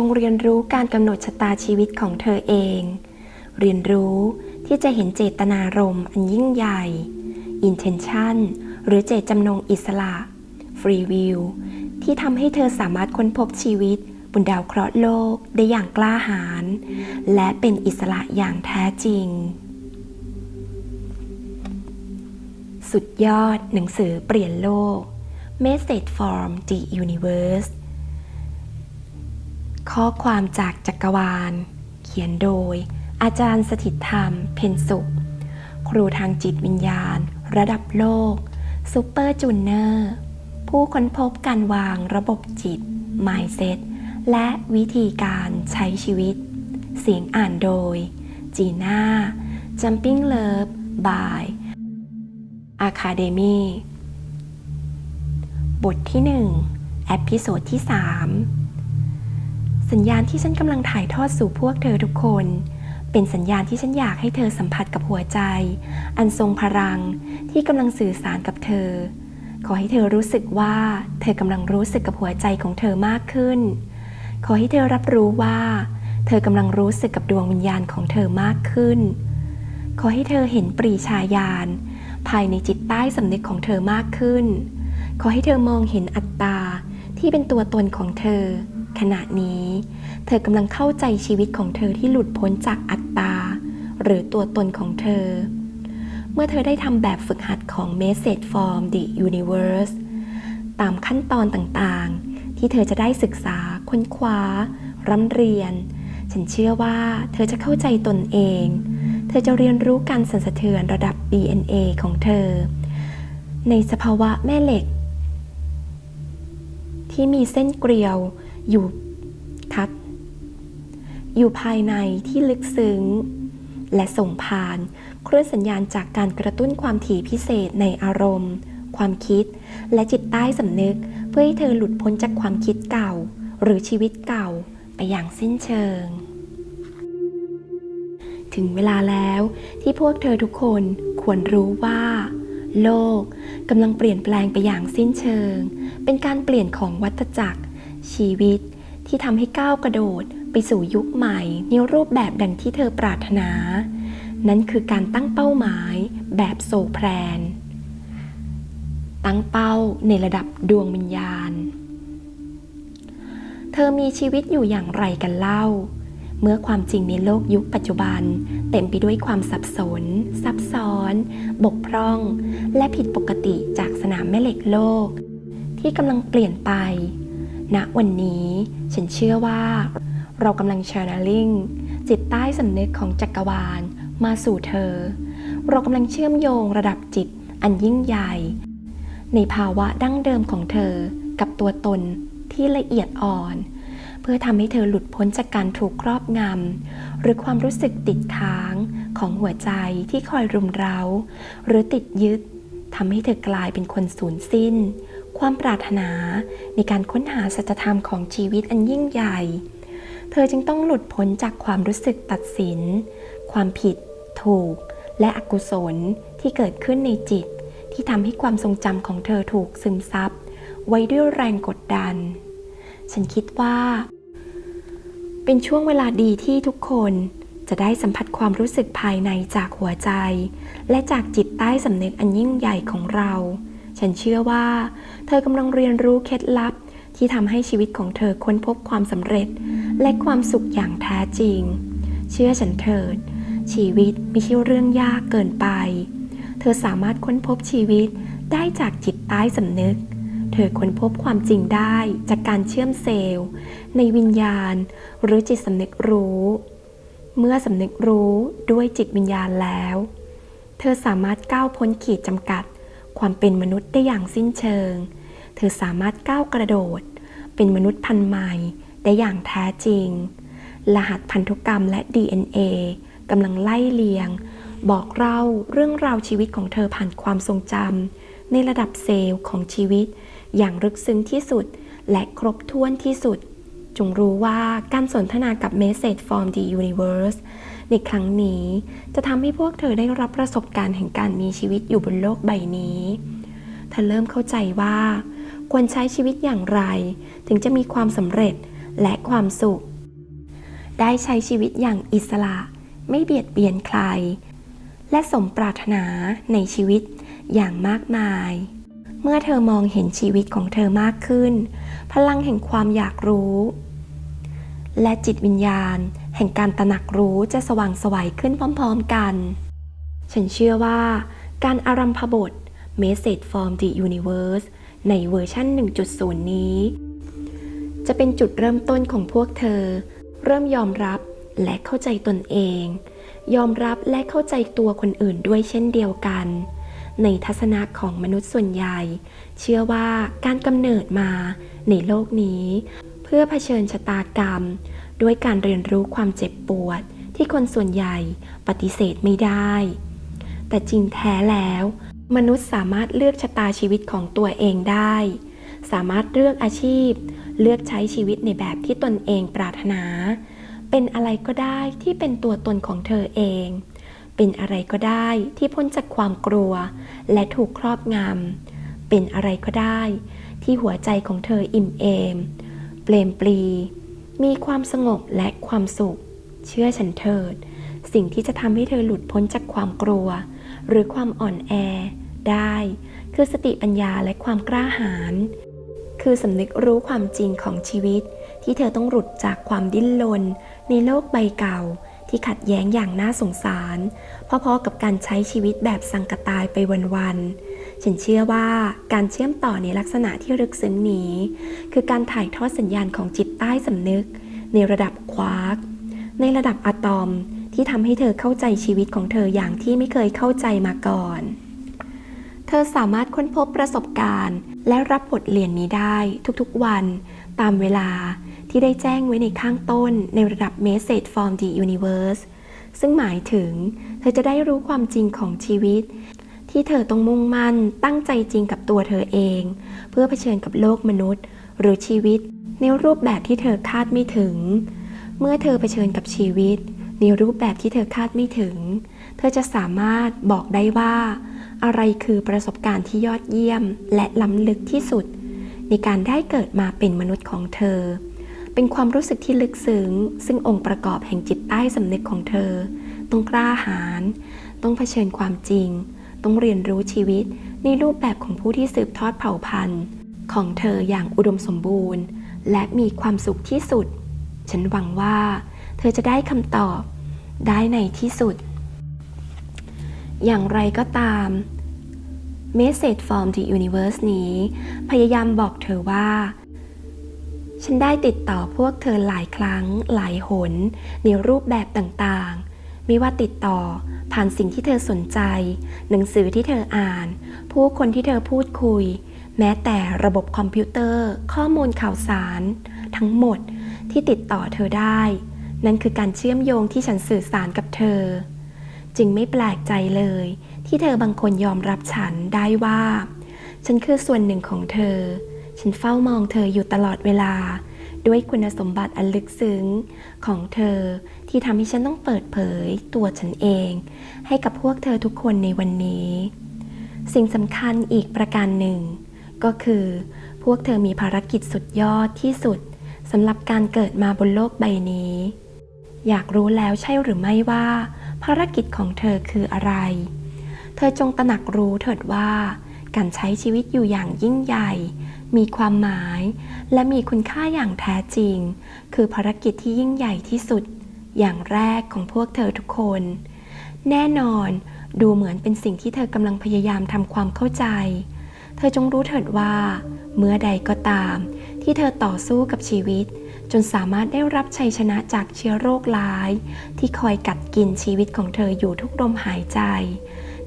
จงเรียนรู้การกำหนดชะตาชีวิตของเธอเอง เรียนรู้ที่จะเห็นเจตนารมณ์อันยิ่งใหญ่ intention หรือเจตจำนงอิสระ free will ที่ทำให้เธอสามารถค้นพบชีวิตบนดาวเคราะห์โลกได้อย่างกล้าหาญและเป็นอิสระอย่างแท้จริง สุดยอดหนังสือเปลี่ยนโลก Message from the Universe ข้อความจากจักรวาล เขียนโดย อาจารย์สถิตธรรม เพนสุข ครูทางจิตวิญญาณ ระดับโลกซูเปอร์จูเนอร์ ผู้ค้นพบการวางระบบจิต Mindset และวิธีการใช้ชีวิต เสียงอ่านโดย จีน่า Jumping Love by Academy บทที่ 1 แอพิโซดที่ 3 สัญญาณที่ฉันกำลังถ่ายทอดสู่พวกเธอทุกคน เป็นสัญญาณที่ฉันอยากให้เธอสัมผัสกับหัวใจ อันทรงพลังที่กำลังสื่อสารกับเธอ ขอให้เธอรู้สึกว่า เธอกำลังรู้สึกกับหัวใจของเธอมากขึ้น ขอให้เธอรับรู้ว่า เธอกำลังรู้สึกกับดวงวิญญาณของเธอมากขึ้น ขอให้เธอเห็นปรีชาญาณภายในจิตใต้สำนึกของเธอมากขึ้น ขอให้เธอมองเห็นอัตตาที่เป็นตัวตนของเธอ ขณะนี้ เธอกำลังเข้าใจชีวิตของเธอที่หลุดพ้นจากอัตตา หรือตัวตนของเธอ เมื่อเธอได้ทำแบบฝึกหัดของ Message from the Universe ตามขั้นตอนต่างๆ ที่เธอจะได้ศึกษา ค้นคว้า ร่ำเรียน ฉันเชื่อว่าเธอจะเข้าใจตนเอง เธอจะเรียนรู้การสั่นสะเทือนระดับ DNA ของเธอ ในสภาวะแม่เหล็ก ที่มีเส้นเกลียว อยู่คัด อยู่ภายในที่ลึกซึ้ง และส่งผ่านคลื่นสัญญาณจากการกระตุ้นความถี่พิเศษในอารมณ์ ความคิด และจิตใต้สำนึก เพื่อให้เธอหลุดพ้นจากความคิดเก่า หรือชีวิตเก่าไปอย่างสิ้นเชิง ถึงเวลาแล้วที่พวกเธอทุกคนควรรู้ว่า โลกกำลังเปลี่ยนแปลงไปอย่างสิ้นเชิง เป็นการเปลี่ยนของวัฏจักร ชีวิตที่ทำให้ก้าวกระโดดไปสู่ยุคใหม่ในรูปแบบดังที่เธอปรารถนา นั่นคือการตั้งเป้าหมายแบบโซแพรนตั้งเป้าในระดับดวงวิญญาณ เธอมีชีวิตอยู่อย่างไรกันเล่า เมื่อความจริงในโลกยุคปัจจุบัน เต็มไปด้วยความสับสน ซับซ้อน บกพร่อง และผิดปกติจากสนามแม่เหล็กโลก ที่กำลังเปลี่ยนไป ณวันนี้ฉันเชื่อว่า เรากำลัง channeling จิตใต้สำนึกของจักรวาลมาสู่เธอ เรากำลังเชื่อมโยงระดับจิตอันยิ่งใหญ่ ในภาวะดั้งเดิมของเธอกับตัวตนที่ละเอียดอ่อน เพื่อทำให้เธอหลุดพ้นจากการถูกครอบงำหรือความรู้สึกติดค้างของหัวใจที่คอยรุมเร้า หรือติดยึดทำให้เธอกลายเป็นคนสูญสิ้น ความปรารถนาในการค้นหาสัจธรรมของชีวิตอันยิ่งใหญ่ เธอจึงต้องหลุดพ้นจากความรู้สึกตัดสิน ความผิด ถูก และอกุศลที่เกิดขึ้นในจิต ที่ทำให้ความทรงจำของเธอถูกซึมซับ ไว้ด้วยแรงกดดัน ฉันคิดว่า เป็นช่วงเวลาดีที่ทุกคนจะได้สัมผัสความรู้สึกภายในจากหัวใจ และจากจิตใต้สำนึกอันยิ่งใหญ่ของเรา ฉันเชื่อว่า เธอกำลังเรียนรู้เคล็ดลับที่ทำให้ชีวิตของเธอค้นพบความสำเร็จ และความสุขอย่างแท้จริง เชื่อฉันเถิด ชีวิตไม่ใช่เรื่องยากเกินไป เธอสามารถค้นพบชีวิตได้จากจิตใต้สำนึก เธอค้นพบความจริงได้จากการเชื่อมเซลล์ ในวิญญาณ หรือจิตสำนึกรู้ เมื่อสำนึกรู้ด้วยจิตวิญญาณแล้ว เธอสามารถก้าวพ้นขีดจำกัด ความเป็นมนุษย์ได้อย่างสิ้นเชิง เธอสามารถก้าวกระโดด เป็นมนุษย์พันธุ์ใหม่ได้อย่างแท้จริง รหัสพันธุกรรมและ DNA กำลังไล่เลียง บอกเล่าเรื่องราวชีวิตของเธอผ่านความทรงจำในระดับเซลล์ของชีวิต อย่างลึกซึ้งที่สุดและครบถ้วนที่สุด จงรู้ว่าการสนทนากับ Message from the Universe ในครั้งนี้จะทำให้พวกเธอได้รับประสบการณ์แห่งการมีชีวิตอยู่บนโลกใบนี้ เธอเริ่มเข้าใจว่า ควรใช้ชีวิตอย่างไร ถึงจะมีความสำเร็จและความสุข ได้ใช้ชีวิตอย่างอิสระ ไม่เบียดเบียนใคร และสมปรารถนาในชีวิตอย่างมากมาย เมื่อเธอมองเห็นชีวิตของเธอมากขึ้น พลังแห่งความอยากรู้ และจิตวิญญาณ แห่งการตระหนักรู้จะสว่างสวัยขึ้นพร้อมๆกัน ฉันเชื่อว่าการอารัมพบท Message from the Universe ในเวอร์ชัน1.0 นี้ จะเป็นจุดเริ่มต้นของพวกเธอ เริ่มยอมรับและเข้าใจตนเอง ยอมรับและเข้าใจตัวคนอื่นด้วยเช่นเดียวกัน ในทัศนะของมนุษย์ส่วนใหญ่ เชื่อว่าการกำเนิดมาในโลกนี้ เพื่อเผชิญชะตากรรม ด้วยการเรียนรู้ความเจ็บปวดที่คนส่วนใหญ่ปฏิเสธไม่ได้ แต่จริงแท้แล้ว มนุษย์สามารถเลือกชะตาชีวิตของตัวเองได้ สามารถเลือกอาชีพ เลือกใช้ชีวิตในแบบที่ตนเองปรารถนา เป็นอะไรก็ได้ที่เป็นตัวตนของเธอเอง เป็นอะไรก็ได้ที่พ้นจากความกลัว และถูกครอบงำเป็นอะไรก็ได้ที่หัวใจของเธออิ่มเอม เปลมปลี มีความสงบและความสุข เชื่อฉันเถิด สิ่งที่จะทำให้เธอหลุดพ้นจากความกลัว หรือความอ่อนแอได้ คือสติปัญญาและความกล้าหาญคือสำนึกรู้ความจริงของชีวิต ที่เธอต้องหลุดจากความดิ้นรนในโลกใบเก่า ที่ขัดแย้งอย่างน่าสงสาร พอๆกับการใช้ชีวิตแบบสังกตายไปวันๆ ฉันเชื่อว่าการเชื่อมต่อในลักษณะที่ลึกซึ้งนี้ คือการถ่ายทอดสัญญาณของจิตใต้สำนึก ในระดับควาร์กในระดับอะตอมที่ทำให้เธอเข้าใจชีวิตของเธออย่างที่ไม่เคยเข้าใจมาก่อน เธอสามารถค้นพบประสบการณ์ และรับบทเรียนนี้ได้ทุกๆวัน ตามเวลาที่ได้แจ้งไว้ในข้างต้นในระดับ Message from the Universe ซึ่งหมายถึง เธอจะได้รู้ความจริงของชีวิต ที่เธอต้องมุ่งมั่นตั้งใจจริงกับตัวเธอเอง เพื่อเผชิญกับโลกมนุษย์ หรือชีวิต ในรูปแบบที่เธอคาดไม่ถึง เมื่อเธอเผชิญกับชีวิต ในรูปแบบที่เธอคาดไม่ถึง เธอจะสามารถบอกได้ว่า อะไรคือประสบการณ์ที่ยอดเยี่ยม และล้ำลึกที่สุด ในการได้เกิดมาเป็นมนุษย์ของเธอ เป็นความรู้สึกที่ลึกซึ้งซึ่งองค์ประกอบแห่งจิตใต้สำนึกของเธอ ต้องกล้าหาญต้องเผชิญความจริง ต้องเรียนรู้ชีวิตในรูปแบบของผู้ที่สืบทอดเผ่าพันธุ์ ของเธออย่างอุดมสมบูรณ์ และมีความสุขที่สุด ฉันหวังว่า เธอจะได้คำตอบได้ในที่สุด อย่างไรก็ตาม Message from the Universe นี้ พยายามบอกเธอว่า ฉันได้ติดต่อพวกเธอหลายครั้งหลายหน ในรูปแบบต่างๆ ไม่ว่าติดต่อ ผ่านสิ่งที่เธอสนใจ หนังสือที่เธออ่าน ผู้คนที่เธอพูดคุย แม้แต่ระบบคอมพิวเตอร์ ข้อมูลข่าวสาร ทั้งหมดที่ติดต่อเธอได้ นั่นคือการเชื่อมโยงที่ฉันสื่อสารกับเธอ จึงไม่แปลกใจเลย ที่เธอบางคนยอมรับฉันได้ว่า ฉันคือส่วนหนึ่งของเธอ ฉันเฝ้ามองเธออยู่ตลอดเวลา ด้วยคุณสมบัติอันลึกซึ้งของเธอที่ทำให้ฉันต้องเปิดเผยตัวฉันเอง ให้กับพวกเธอทุกคนในวันนี้ สิ่งสำคัญอีกประการหนึ่ง ก็คือ พวกเธอมีภารกิจสุดยอดที่สุดสำหรับการเกิดมาบนโลกใบนี้ อยากรู้แล้วใช่หรือไม่ว่า ภารกิจของเธอคืออะไร เธอจงตระหนักรู้เถิดว่า การใช้ชีวิตอยู่อย่างยิ่งใหญ่ มีความหมาย และมีคุณค่าอย่างแท้จริง คือภารกิจที่ยิ่งใหญ่ที่สุด อย่างแรกของพวกเธอทุกคน แน่นอนดูเหมือนเป็นสิ่งที่เธอกำลังพยายามทำความเข้าใจ เธอจงรู้เถิดว่า เมื่อใดก็ตาม ที่เธอต่อสู้กับชีวิต จนสามารถได้รับชัยชนะจากเชื้อโรคร้าย ที่คอยกัดกินชีวิตของเธออยู่ทุกลมหายใจ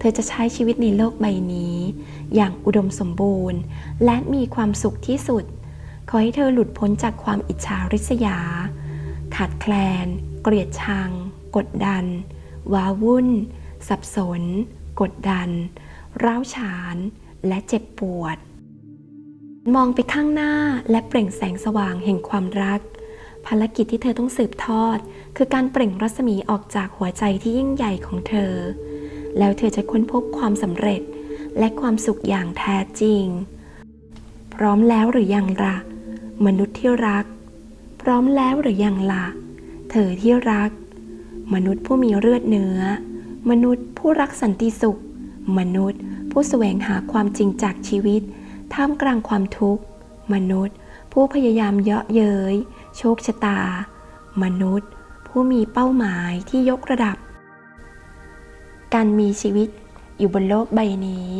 เธอจะใช้ชีวิตในโลกใบนี้ อย่างอุดมสมบูรณ์ และมีความสุขที่สุด ขอให้เธอหลุดพ้นจากความอิจฉาริษยา ขาดแคลน เกลียดชัง กดดัน ว้าวุ่น สับสน กดดัน ร้าวฉาน และเจ็บปวด มองไปข้างหน้าและเปล่งแสงสว่างแห่งความรัก ภารกิจที่เธอต้องสืบทอด คือการเปล่งรัศมีออกจากหัวใจที่ยิ่งใหญ่ของเธอ แล้วเธอจะค้นพบความสำเร็จและความสุขอย่างแท้จริง พร้อมแล้วหรือยังละ่ะ มนุษย์ที่รัก พร้อมแล้วหรือยังละ่ะ เธอที่รัก มนุษย์ผู้มีเลือดเนื้อ มนุษย์ผู้รักสันติสุข มนุษย์ผู้แสวงหาความจริงจากชีวิต ท่ามกลางความทุกข์ มนุษย์ ผู้พยายามเยาะเย้ยโชคชะตา มนุษย์ ผู้มีเป้าหมายที่ยกระดับ การมีชีวิตอยู่บนโลกใบนี้